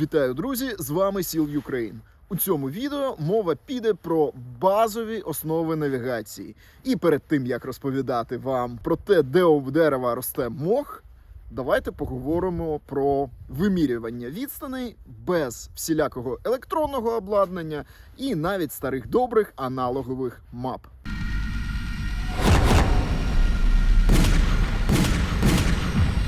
Вітаю, друзі! З вами Сіл Юкрейн. У цьому відео мова піде про базові основи навігації. І перед тим як розповідати вам про те, де у дерева росте мох, давайте поговоримо про вимірювання відстаней без всілякого електронного обладнання і навіть старих добрих аналогових мап.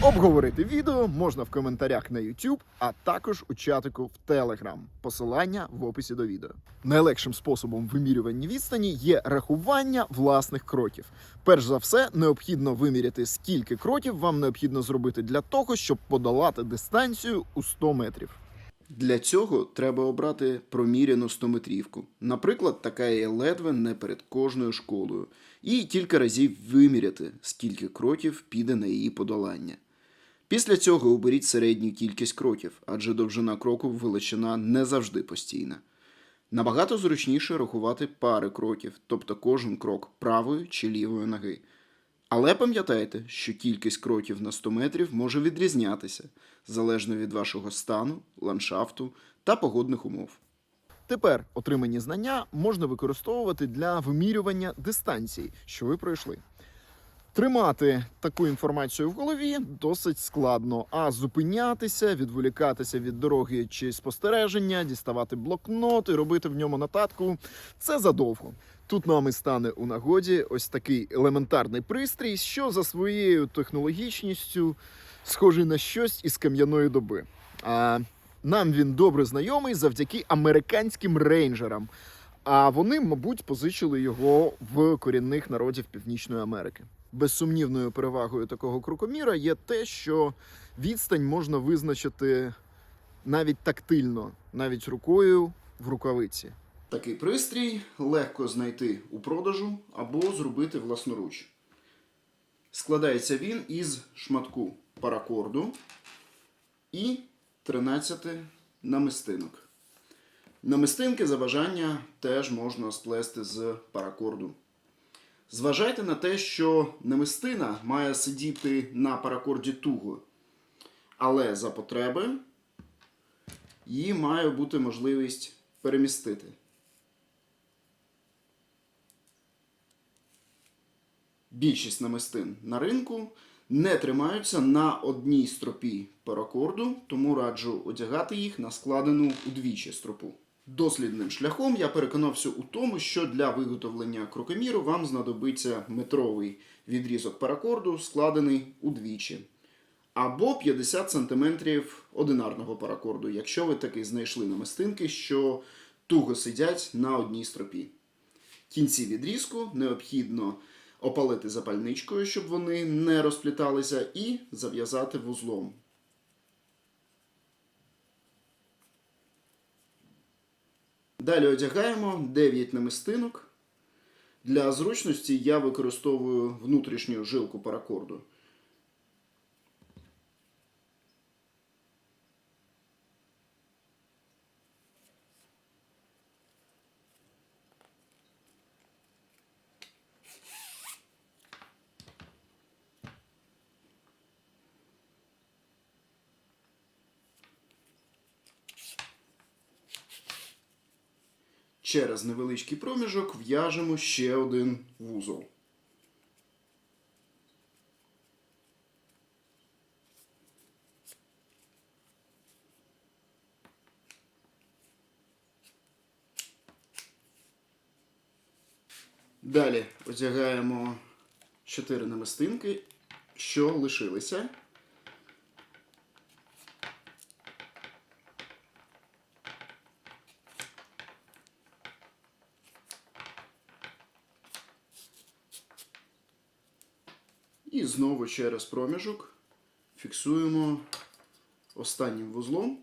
Обговорити відео можна в коментарях на YouTube, а також у чатику в Telegram. Посилання в описі до відео. Найлегшим способом вимірювання відстані є рахування власних кроків. Перш за все, необхідно виміряти, скільки кроків вам необхідно зробити для того, щоб подолати дистанцію у 100 метрів. Для цього треба обрати проміряну 100-метрівку. Наприклад, така є ледве не перед кожною школою, і кілька разів виміряти, скільки кроків піде на її подолання. Після цього оберіть середню кількість кроків, адже довжина кроку величина не завжди постійна. Набагато зручніше рахувати пари кроків, тобто кожен крок правої чи лівої ноги. Але пам'ятайте, що кількість кроків на 100 метрів може відрізнятися залежно від вашого стану, ландшафту та погодних умов. Тепер отримані знання можна використовувати для вимірювання дистанції, що ви пройшли. Тримати таку інформацію в голові досить складно, а зупинятися, відволікатися від дороги чи спостереження, діставати блокнот і робити в ньому нотатку це задовго. Тут нам і стане у нагоді ось такий елементарний пристрій, що за своєю технологічністю схожий на щось із кам'яної доби. А нам він добре знайомий завдяки американським рейнджерам. А вони, мабуть, позичили його в корінних народів Північної Америки. Безсумнівною перевагою такого крокоміра є те, що відстань можна визначити навіть тактильно, навіть рукою в рукавиці. Такий пристрій легко знайти у продажу або зробити власноруч. Складається він із шматку паракорду і 13 намистинок. Намистинки за бажання теж можна сплести з паракорду. Зважайте на те, що намистина має сидіти на паракорді туго, але за потреби її має бути можливість перемістити. Більшість намистин на ринку не тримаються на одній стропі паракорду, тому раджу одягати їх на складену удвічі стропу. Дослідним шляхом я переконався у тому, що для виготовлення крокоміру вам знадобиться метровий відрізок паракорду, складений удвічі, або 50 см одинарного паракорду, якщо ви таки знайшли намистинки, що туго сидять на одній стропі. Кінці відрізку необхідно опалити запальничкою, щоб вони не розпліталися, і зав'язати вузлом. Далі одягаємо 9 намистинок. Для зручності я використовую внутрішню жилку паракорду. Через невеличкий проміжок в'яжемо ще один вузол. Далі одягаємо 4 намистинки, що лишилися. І знову через проміжок фіксуємо останнім вузлом.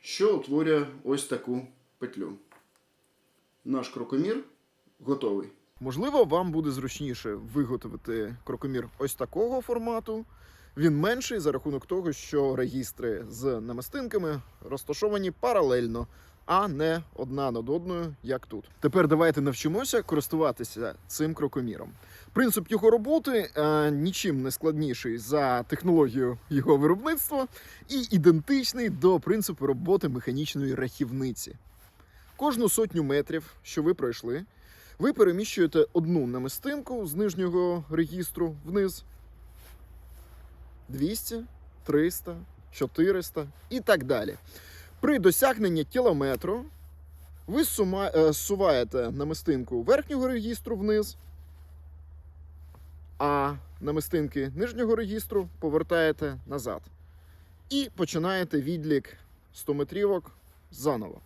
Що утворює ось таку петлю. Наш крокомір готовий. Можливо, вам буде зручніше виготовити крокомір ось такого формату. Він менший за рахунок того, що регістри з намистинками розташовані паралельно а не одна над одною, як тут. Тепер давайте навчимося користуватися цим крокоміром. Принцип його роботи е, нічим не складніший за технологію його виробництва і ідентичний до принципу роботи механічної рахівниці. Кожну сотню метрів, що ви пройшли, ви переміщуєте одну намистинку з нижнього регістру вниз. 200, 300, 400 і так далі. При досягненні кілометру ви е, зсуваєте намистинку верхнього регістру вниз, а намистинки нижнього регістру повертаєте назад. І починаєте відлік 100 метрівок заново.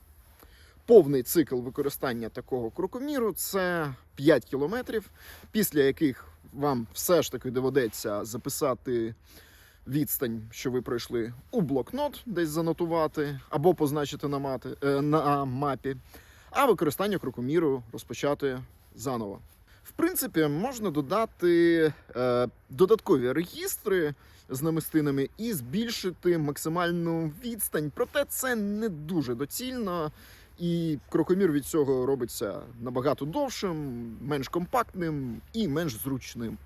Повний цикл використання такого крокоміру це 5 кілометрів, після яких вам все ж таки доведеться записати відстань, що ви пройшли у блокнот, десь занотувати, або позначити на, мати, е, на мапі, а використання крокоміру розпочати заново. В принципі, можна додати е, додаткові регістри з намистинами і збільшити максимальну відстань. Проте це не дуже доцільно, і крокомір від цього робиться набагато довшим, менш компактним і менш зручним.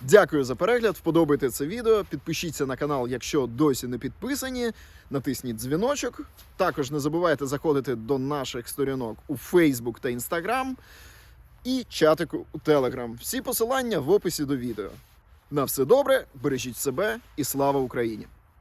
Дякую за перегляд. Вподобайте це відео. Підпишіться на канал, якщо досі не підписані. Натисніть дзвіночок. Також не забувайте заходити до наших сторінок у Facebook та Instagram і чатику у Telegram. Всі посилання в описі до відео. На все добре, бережіть себе і слава Україні!